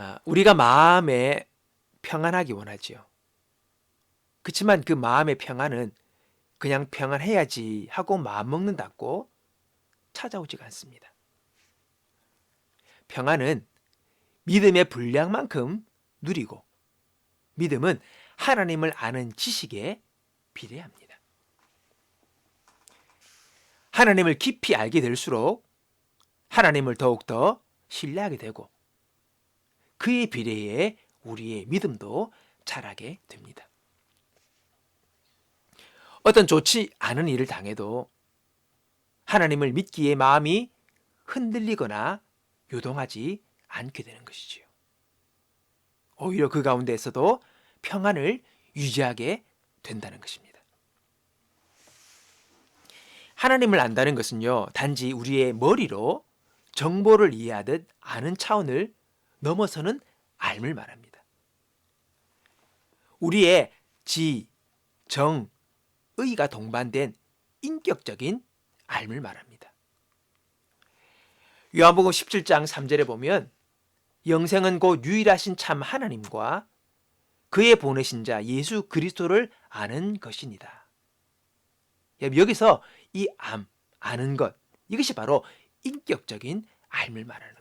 아, 우리가 마음에 평안하기 원하지요. 그렇지만 그 마음의 평안은 그냥 평안해야지 하고 마음 먹는다고 찾아오지가 않습니다. 평안은 믿음의 분량만큼 누리고 믿음은 하나님을 아는 지식에 비례합니다. 하나님을 깊이 알게 될수록 하나님을 더욱더 신뢰하게 되고 그에 비례해 우리의 믿음도 자라게 됩니다. 어떤 좋지 않은 일을 당해도 하나님을 믿기에 마음이 흔들리거나 요동하지 않게 되는 것이지요. 오히려 그 가운데에서도 평안을 유지하게 된다는 것입니다. 하나님을 안다는 것은요, 단지 우리의 머리로 정보를 이해하듯 아는 차원을 넘어서는 알을 말합니다. 우리의 지, 정, 의가 동반된 인격적인 알을 말합니다. 요한복음 17장 3절에 보면 영생은 곧 유일하신 참 하나님과 그의 보내신 자 예수 그리스도를 아는 것입니다. 여기서 이 암, 아는 것, 이것이 바로 인격적인 알을 말하는.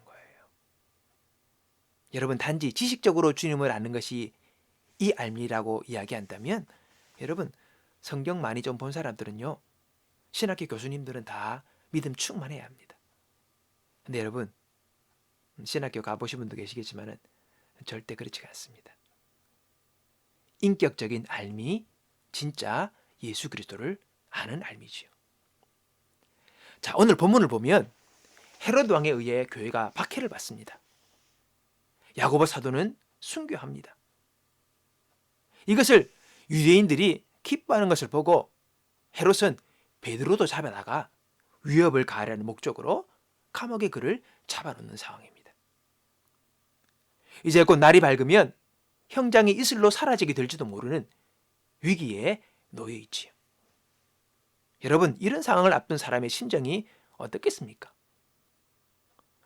여러분 단지 지식적으로 주님을 아는 것이 이 알미라고 이야기한다면 여러분 성경 많이 좀 본 사람들은요 신학교 교수님들은 다 믿음 충만해야 합니다. 근데 여러분 신학교 가보신 분도 계시겠지만은 절대 그렇지가 않습니다. 인격적인 알미 진짜 예수 그리스도를 아는 알미지요. 자 오늘 본문을 보면 헤로드 왕에 의해 교회가 박해를 받습니다. 야고보 사도는 순교합니다. 이것을 유대인들이 기뻐하는 것을 보고 헤롯은 베드로도 잡아다가 위협을 가하려는 목적으로 감옥에 그를 잡아놓는 상황입니다. 이제 곧 날이 밝으면 형장이 이슬로 사라지게 될지도 모르는 위기에 놓여 있지요. 여러분, 이런 상황을 앞둔 사람의 심정이 어떻겠습니까?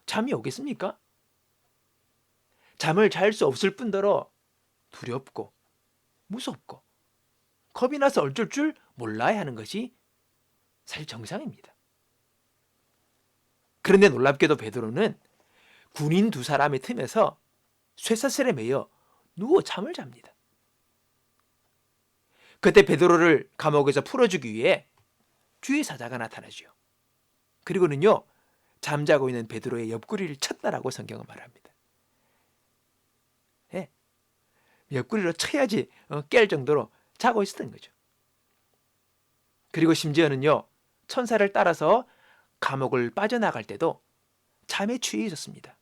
잠이 오겠습니까? 잠을 잘 수 없을 뿐더러 두렵고 무섭고 겁이 나서 어쩔 줄 몰라야 하는 것이 사실 정상입니다. 그런데 놀랍게도 베드로는 군인 두 사람의 틈에서 쇠사슬에 매여 누워 잠을 잡니다. 그때 베드로를 감옥에서 풀어주기 위해 주의 사자가 나타나죠. 그리고는요 잠자고 있는 베드로의 옆구리를 쳤다라고 성경은 말합니다. 예, 옆구리로 쳐야지 어, 깰 정도로 자고 있었던 거죠. 그리고 심지어는요 천사를 따라서 감옥을 빠져나갈 때도 잠에 취해 있었습니다.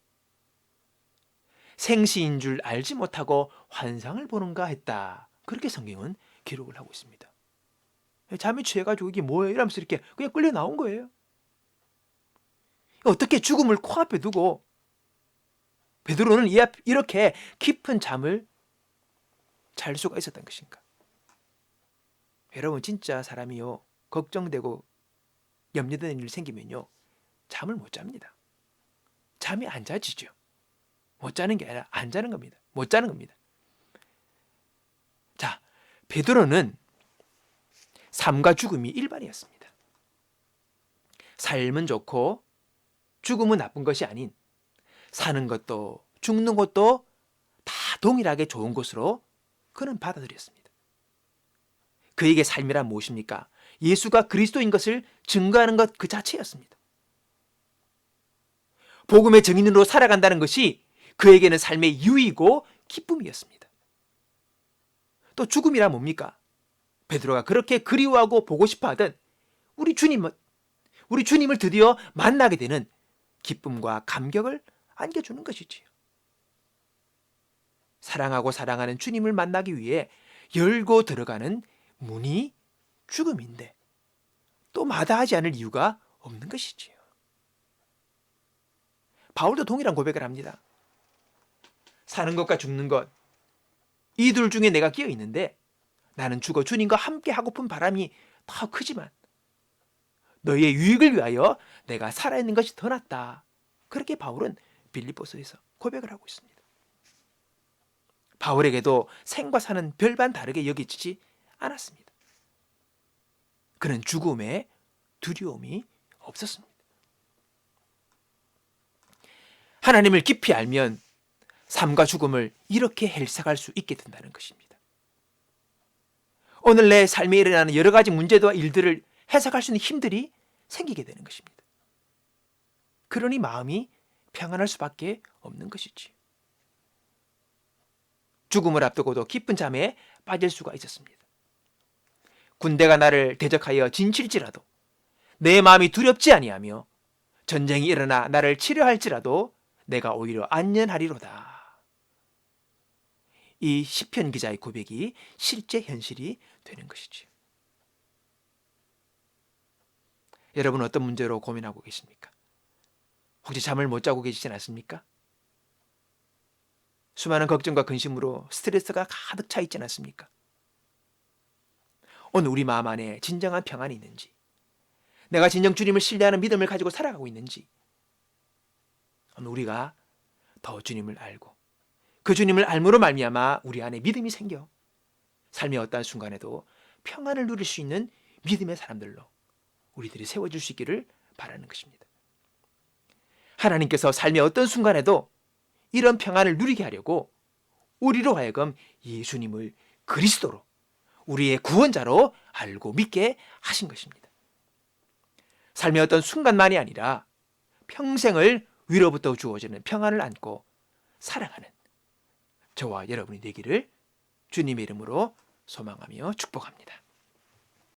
생시인 줄 알지 못하고 환상을 보는가 했다. 그렇게 성경은 기록을 하고 있습니다. 잠이 취해가지고 이게 뭐예요? 이러면서 이렇게 그냥 끌려 나온 거예요. 어떻게 죽음을 코앞에 두고 베드로는 이렇게 깊은 잠을 잘 수가 있었던 것인가? 여러분 진짜 사람이요 걱정되고 염려되는 일 생기면요 잠을 못 잡니다. 잠이 안 자지죠. 못 자는 게 아니라 안 자는 겁니다. 못 자는 겁니다. 자, 베드로는 삶과 죽음이 일반이었습니다. 삶은 좋고 죽음은 나쁜 것이 아닌 사는 것도 죽는 것도 다 동일하게 좋은 것으로 그는 받아들였습니다. 그에게 삶이란 무엇입니까? 예수가 그리스도인 것을 증거하는 것 그 자체였습니다. 복음의 증인으로 살아간다는 것이 그에게는 삶의 유의고 기쁨이었습니다. 또 죽음이란 뭡니까? 베드로가 그렇게 그리워하고 보고 싶어하던 우리 주님, 우리 주님을 드디어 만나게 되는 기쁨과 감격을 안겨주는 것이지요. 사랑하고 사랑하는 주님을 만나기 위해 열고 들어가는 문이 죽음인데 또 마다하지 않을 이유가 없는 것이지요. 바울도 동일한 고백을 합니다. 사는 것과 죽는 것, 이 둘 중에 내가 끼어 있는데 나는 죽어 주님과 함께 하고픈 바람이 더 크지만 너희의 유익을 위하여 내가 살아있는 것이 더 낫다. 그렇게 바울은 빌립보서에서 고백을 하고 있습니다. 바울에게도 생과 사는 별반 다르게 여기지지 않았습니다. 그는 죽음에 두려움이 없었습니다. 하나님을 깊이 알면 삶과 죽음을 이렇게 해석할 수 있게 된다는 것입니다. 오늘 내 삶에 일어나는 여러 가지 문제와 일들을 해석할 수 있는 힘들이 생기게 되는 것입니다. 그러니 마음이 평안할 수밖에 없는 것이지. 죽음을 앞두고도 깊은 잠에 빠질 수가 있었습니다. 군대가 나를 대적하여 진칠지라도 내 마음이 두렵지 아니하며 전쟁이 일어나 나를 치료할지라도 내가 오히려 안전하리로다. 이 시편 기자의 고백이 실제 현실이 되는 것이지요. 여러분 어떤 문제로 고민하고 계십니까? 혹시 잠을 못 자고 계시진 않습니까? 수많은 걱정과 근심으로 스트레스가 가득 차 있지 않습니까? 오늘 우리 마음 안에 진정한 평안이 있는지, 내가 진정 주님을 신뢰하는 믿음을 가지고 살아가고 있는지, 오늘 우리가 더 주님을 알고 그 주님을 알므로 말미암아 우리 안에 믿음이 생겨 삶의 어떠한 순간에도 평안을 누릴 수 있는 믿음의 사람들로 우리들이 세워질 수 있기를 바라는 것입니다. 하나님께서 삶의 어떤 순간에도 이런 평안을 누리게 하려고 우리로 하여금 예수님을 그리스도로 우리의 구원자로 알고 믿게 하신 것입니다. 삶의 어떤 순간만이 아니라 평생을 위로부터 주어지는 평안을 안고 사랑하는 저와 여러분이 되기를 주님의 이름으로 소망하며 축복합니다.